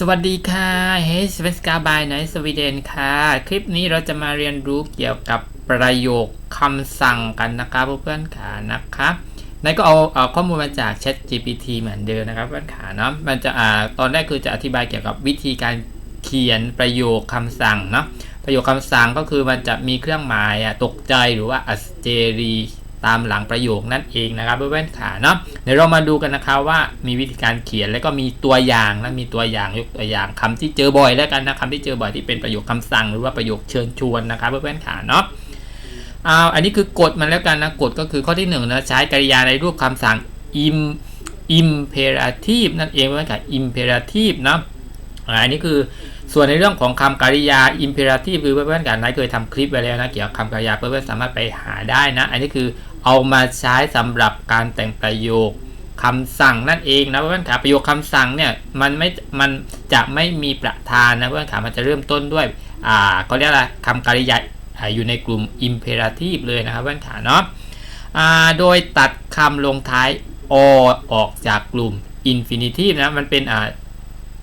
สวัสดีค่ะเฮสเวสกาบายในสวีเดนค่ะ คลิปนี้เราจะมาเรียนรู้เกี่ยวกับประโยคคำสั่งกันนะคะเพื่อนๆขานะคะนั่นก็เอาเอาข้อมูลมาจาก Chat GPT เหมือนเดิมนะครับเพื่อนขาเนาะมันจะอ่าตอนแรกคือจะอธิบายเกี่ยวกับวิธีการเขียนประโยคคำสั่งเนาะประโยคคำสั่งก็คือมันจะมีเครื่องหมายอะตกใจหรือว่าอัสเจรี ตามหลังประโยคนั่นเองนะครับเพื่อนๆขาเนาะเดี๋ยวเรามาดูกันนะครับว่ามีวิธีการเขียนแล้วก็มีตัวอย่างและมีตัวอย่างยกตัวอย่างคำที่เจอบ่อยแล้วกันนะคำที่เจอบ่อยที่เป็นประโยคคำสั่งหรือว่าประโยคเชิญชวนนะครับเพื่อนๆขาเนาะเอาอันนี้คือกฎมันแล้วกันนะกฎก็คือข้อที่หนึ่งนะใช้กริยาในรูปคำสั่ง im imperative นั่นเองเพื่อนๆขา imperative เนาะอันนี้คือ ส่วนในเรื่องของคำกริยา imperative คือเพื่อนๆกันนายเคยทำคลิปไปแล้วนะเกี่ยวกับคำกริยาเพื่อนๆสามารถไปหาได้นะ อันนี้คือเอามาใช้สำหรับการแต่งประโยคคำสั่งนั่นเองนะเพื่อนๆขาประโยคคำสั่งเนี่ยมันไม่มันจะไม่มีประธานนะเพื่อนๆขามันจะเริ่มต้นด้วยอ่าเขาเรียกอะไรคำกริยาอยู่ในกลุ่ม imperative เลยนะครับเพื่อนขาเนาะอ่าโดยตัดคำลงท้าย o ออกจากกลุ่ม infinitive นะมันเป็นอ่า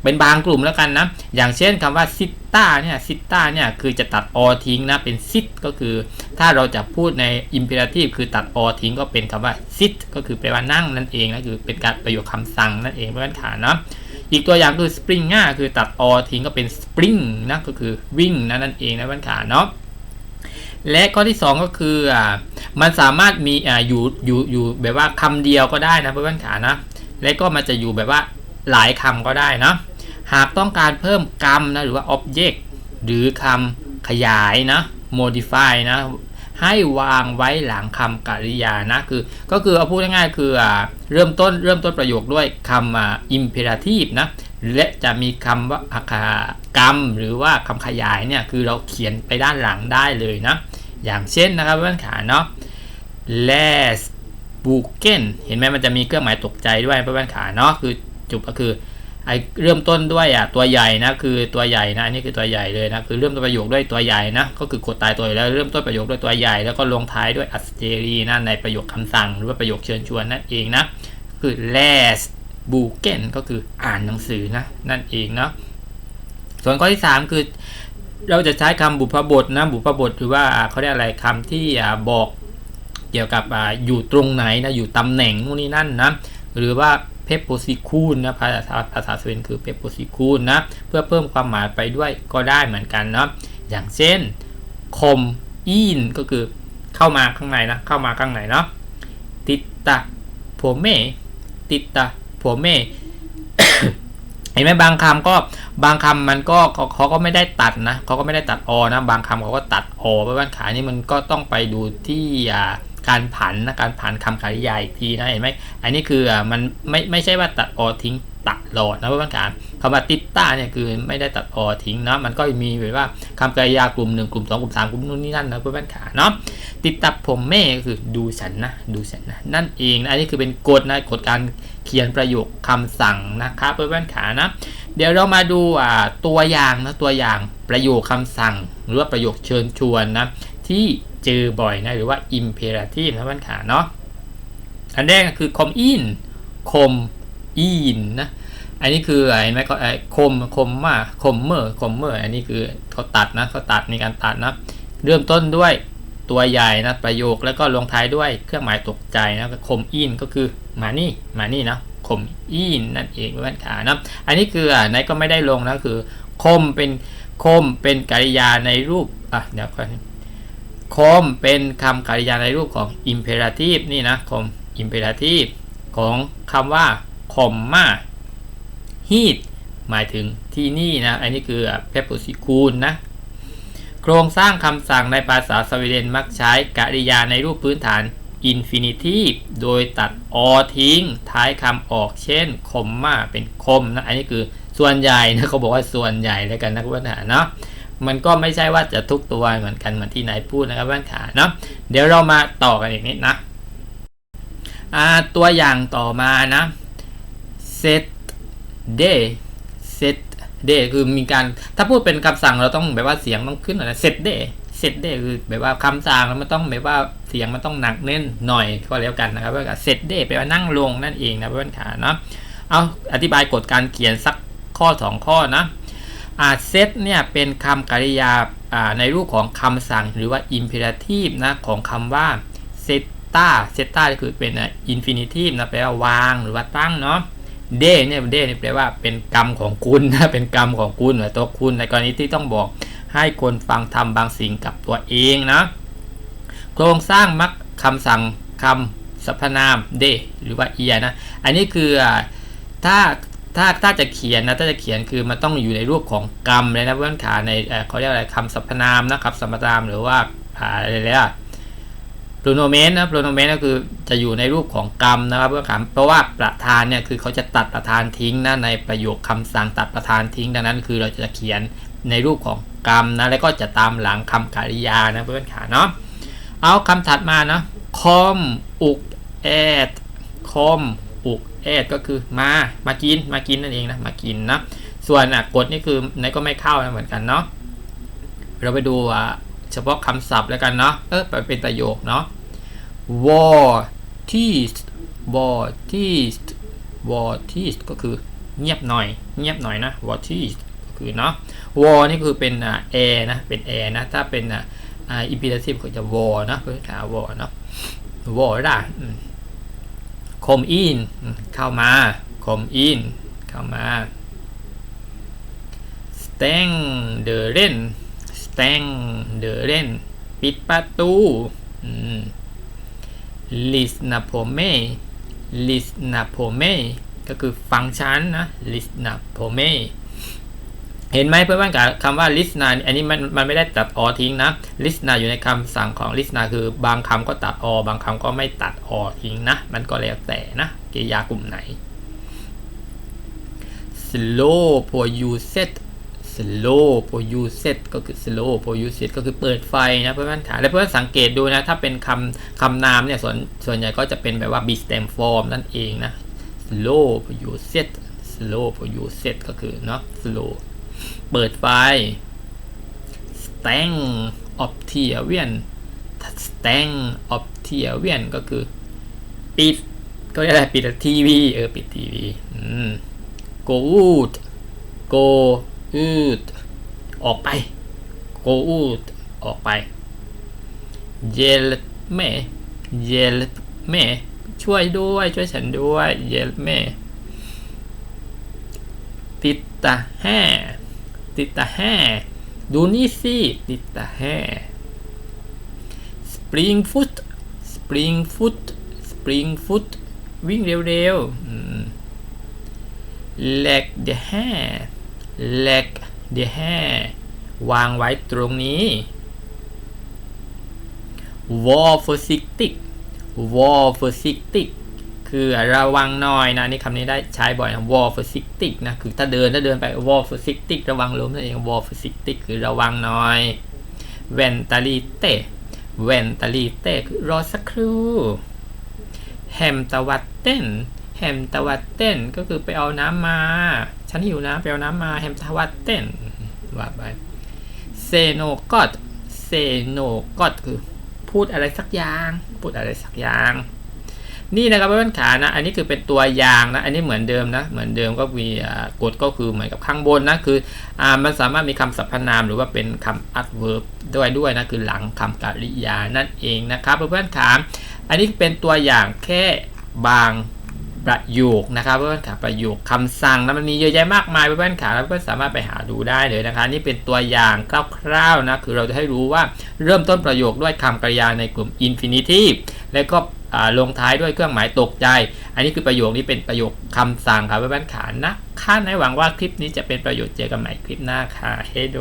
เป็นบางกลุ่มแล้วกันนะ อย่างเช่นคำว่า sitta เนี่ย sitta เนี่ยคือจะตัด o ทิ้งนะ เป็น sit ก็คือ ถ้าเราจะพูดใน imperative คือตัด o ทิ้งก็เป็นคำว่า sit ก็คือแปลว่านั่งนั่นเองนะคือเป็นการประโยคคำสั่งนั่นเองเพื่อนขาเนาะอีกตัวอย่างคือ spring ง่าคือตัด o ทิ้งก็เป็น spring นะก็คือวิ่งนะนั่นเองนะเพื่อนขาเนาะและข้อที่ 2 ก็คืออ่ามันสามารถมีอ่าอยู่อยู่อยู่แบบว่าคำเดียวก็ได้นะเพื่อนขานะ และก็มันจะอยู่แบบว่าหลายคำก็ได้นะ หากต้องการเพิ่มกรรมนะหรือว่า object หรือคำขยายนะ modify นะให้วางไว้หลังคำกริยานะคือ ก็คือเอาพูดง่ายๆคืออเริ่มต้นเริ่มต้นประโยคด้วยคำอ่า imperative นะและจะมีคำว่าอ่ากรรม หรือว่าคำขยายเนี่ยคือเราเขียนไปด้านหลังได้เลยนะ อย่างเช่นนะครับเพื่อนขาเนาะ less buken เห็นไหมมันจะมีเครื่องหมายตกใจด้วยเพื่อนขาเนาะคือจุดก็คือ ไอเริ่มต้นด้วยอะตัวใหญ่นะคือตัวใหญ่นะอันนี้คือตัวใหญ่เลยนะคือเริ่มต้นประโยคด้วยตัวใหญ่นะก็คือกดตายตัวแล้วเริ่มต้นประโยคด้วยตัวใหญ่ แล้วก็ลงท้ายด้วยอัสเจรีนะในประโยคคำสั่ง หรือว่าประโยคเชิญชวนนั่นเองนะคือ less buken ก็คืออ่านหนังสือนะนั่นเองเนาะส่วนข้อที่ 3 คือ เราจะใช้คำบุพบทนะบุพบทหรือว่าเขาเรียกอะไรคำที่บอกเกี่ยวกับอ่าอยู่ตรงไหนนะอยู่ตำแหน่งนู่นนี่นั่นนะหรือว่า เพปโพซิคูนนะภาษาภาษาสเดนคือเพปโพซิคูนนะเพื่อเพิ่มความหมายไปด้วยก็ได้เหมือนกันเนาะอย่างเช่นคมอินก็คือเข้ามาข้างในนะเข้ามาข้างในเนาะติดตาโผเมติดตาโผเมเห็นไหมบางคำก็บางคำมันก็เขาเขาก็ไม่ได้ตัดนะเขาก็ไม่ได้ตัดอนะบางคำเขาก็ตัดอไปบ้านขานี่มันก็ต้องไปดูที่อ่า การผันนะการผันคำกริยาอีกทีนะเห็นไหมอันนี้คืออ่ามันไม่ไม่ใช่ว่าตัดอทิ้งตัดหลอดนะบ้านขาคำว่าติดต้าเนี่ยคือไม่ได้ตัดอทิ้งเนาะมันก็มีแบบว่าคำกริยากลุ่มหนึ่งกลุ่มสองกลุ่มสามกลุ่มนู่นนี่นั่นนะบ้านขาเนาะติดตับผมแม่ก็คือดูฉันนะดูฉันนะนั่นเองนะอันนี้คือเป็นกฎนะกฎการเขียนประโยคคำสั่งนะครับเพื่อนๆขานะเดี๋ยวเรามาดูอ่าตัวอย่างนะตัวอย่างประโยคคำสั่ง หรือว่าประโยคเชิญชวนนะที่ เจอบ่อยนะหรือว่า imperative นะท่านขาเนาะอันแรกก็คือ com in com in นะอันนี้คือเห็นไหมเขาคมคมมาคมเมอร์คมเมอร์อันนี้คือเขาตัดนะเขาตัดมีการตัดนะเริ่มต้นด้วยตัวใหญ่นะประโยคแล้วก็ลงท้ายด้วยเครื่องหมายตกใจนะคมอินก็คือมานี่มานี่นะคมอินนั่นเองเพื่อนขานะอันนี้คืออ่าไหนก็ไม่ได้ลงนะคือคมเป็นคมเป็นกริยาในรูปอะเดี๋ยวก่อน คมเป็นคำกริยาในรูปของ imperative นี่นะคม imperative ของคำว่าคมมา heat หมายถึงที่นี่นะ อันนี้คือ preposition นะ โครงสร้างคำสั่งในภาษาสวีเดนมักใช้กริยาในรูปพื้นฐาน infinitive โดยตัดอทิ้ง ท้ายคำออกเช่นคมมาเป็นคมนะ อันนี้คือส่วนใหญ่นะเขาบอกว่าส่วนใหญ่แล้วกันนะคุณขาเนาะ มันก็ไม่ใช่ว่าจะทุกตัวเหมือนกันเหมือนที่ไหนพูดนะครับคุณขาเนาะเดี๋ยวเรามาต่อกันอีกนิดนะตัวอย่างต่อมานะ set day set day คือมีการถ้าพูดเป็นคำสั่งเราต้องแบบว่าเสียงต้องขึ้นหน่อยนะ set day set day คือแบบว่าคำสั่งแล้วมันต้องแบบว่าเสียงมันต้องหนักเน้นหน่อยก็แล้วกันนะครับว่า set day แปลว่านั่งลงนั่นเองนะเพื่อนขาเนาะเอาอธิบายกฎการเขียนสักข้อ 2 ข้อนะ เซตเนี่ยเป็นคำกริยาในรูปของคำสั่งหรือว่า imperative นะของคำว่า seta seta คือเป็น infinitive นะแปลว่าวางหรือว่าตั้งเนาะเดเนี่ยเดเนี่ยแปลว่าเป็นกรรมของคุณนะเป็นกรรมของคุณหรือตัวคุณในกรณีที่ต้องบอกให้คนฟังทำบางสิ่งกับตัวเองนะโครงสร้างมักคำสั่งคำสรรพนามเดหรือว่าเอียนะ อันนี้คือถ้า ถ้าถ้าจะเขียนนะถ้าจะเขียนคือมันต้องอยู่ในรูปของกรรมเลยนะเพื่อนขาในเขาเรียกอะไรคำสรรพนามนะครับสรรพนามหรือว่าอะไรเลยอะโปรโนเมนนะโปรโนเมนก็คือจะอยู่ในรูปของกรรมนะครับเพื่อนขาเพราะว่าประธานเนี่ยคือเขาจะตัดประธานทิ้งนะในประโยคคำสั่งตัดประธานทิ้ง ดังนั้นคือเราจะเขียนในรูปของกรรมนะแล้วก็จะตามหลังคำกริยานะเพื่อนขาเนาะเอาคำถัดมาเนาะคอมอุกแอดคอม อุกแอดก็คือมา มากิน มากินนั่นเองนะ มากินนะ ส่วนอะกดนี่คือไหนก็ไม่เข้านะเหมือนกันเนาะ เราไปดูอะเฉพาะคำศัพท์แล้วกันเนาะ เออไปเป็นประโยคเนาะ war teast war teast war teast ก็คือเงียบหน่อย เงียบหน่อยนะ war teast ก็คือเนาะ war นี่คือเป็นอ่า air นะ เป็น air นะ ถ้าเป็นอะอ่า imperative ก็จะ war นะเพื่อนขา war เนาะ war ได้ คมอินเข้ามาคมอินเข้ามา stang the rain stang the rain ปิดประตูอืม listen for me listen for me ก็คือฟังฉันนะ listen for me เห็นไหมเพื่อนๆกับคำว่า listener อันนี้มันมันไม่ได้ตัดออทิ้งนะ listener อยู่ในคำสั่งของ listener คือบางคำก็ตัดออบางคำก็ไม่ตัดออทิ้งนะ มันก็แล้วแต่นะกริยากลุ่มไหน slow for you set slow for you set ก็คือ slow for you set ก็คือเปิดไฟนะเพื่อนๆขาแล้วเพื่อนสังเกตดูนะ ถ้าเป็นคำคำนามเนี่ยส่วนส่วนใหญ่ก็จะเป็นแบบว่า be stem form นั่นเองนะ slow for you set slow for you set ก็คือเนาะ slow เปิดไฟ stang of t i a v i a n stang of t i a v i a n ก็คือ ปิด ก็เรียกอะไรปิดทีวีเออ ปิดทีวีอืม go out go out ออกไป go out ออกไป yell แม่ yell แม่ ช่วยด้วย ช่วยฉันด้วย yell แม่ติดตาแห่ ติดตาแห่ดูนี่สิติดตาแห่ spring foot spring foot spring foot วิ่งเร็วๆอืม leg the hair leg the hair วางไว้ตรงนี้ wall for sixty wall for sixty คือระวังหน่อยนะนี่คำนี้ได้ใช้บ่อยนะ wall for sixty นะคือถ้าเดินถ้าเดินไป wall for sixty ระวังล้มนั่นเอง wall for sixty คือระวังหน่อย ventalite ventalite คือรอสักครู่แฮมตะวัดเต้นแฮมตะวัดเต้นก็คือไปเอาน้ำมา ฉันหิวน้ำไปเอาน้ำมาแฮมตะวัดเต้นว่าไปเซโนกอดเซโนกอดคือพูดอะไรสักอย่าง พูดอะไรสักอย่าง นี่นะครับเพื่อนๆขานะ อันนี้คือเป็นตัวอย่างนะ อันนี้เหมือนเดิมนะ เหมือนเดิมก็มีกฎก็คือเหมือนกับข้างบนนะ คืออมันสามารถมีคำสรรพนามหรือว่าเป็นคำ adverb ด้วยด้วยนะ คือหลังคำกริยานั่นเองนะครับเพื่อนๆขาอันนี้เป็นตัวอย่างแค่บางประโยคนะครับเพื่อนๆขาประโยคคำสั่งนะมันมีเยอะแยะมากมายเพื่อนๆขาแล้วเพื่อนสามารถไปหาดูได้เลยนะคะนี่เป็นตัวอย่างคร่าวๆนะคือเราจะให้รู้ว่าเริ่มต้นประโยคด้วยคำกริยาในกลุ่ม infinitive แล้วก็ ลงท้ายด้วยเครื่องหมายตกใจ อันนี้คือประโยคนี้เป็นประโยคคำสั่งครับเพื่อนๆขานะคาดในหวังว่าคลิปนี้จะเป็นประโยชน์เจอกันใหม่คลิปหน้าค่ะเฮโด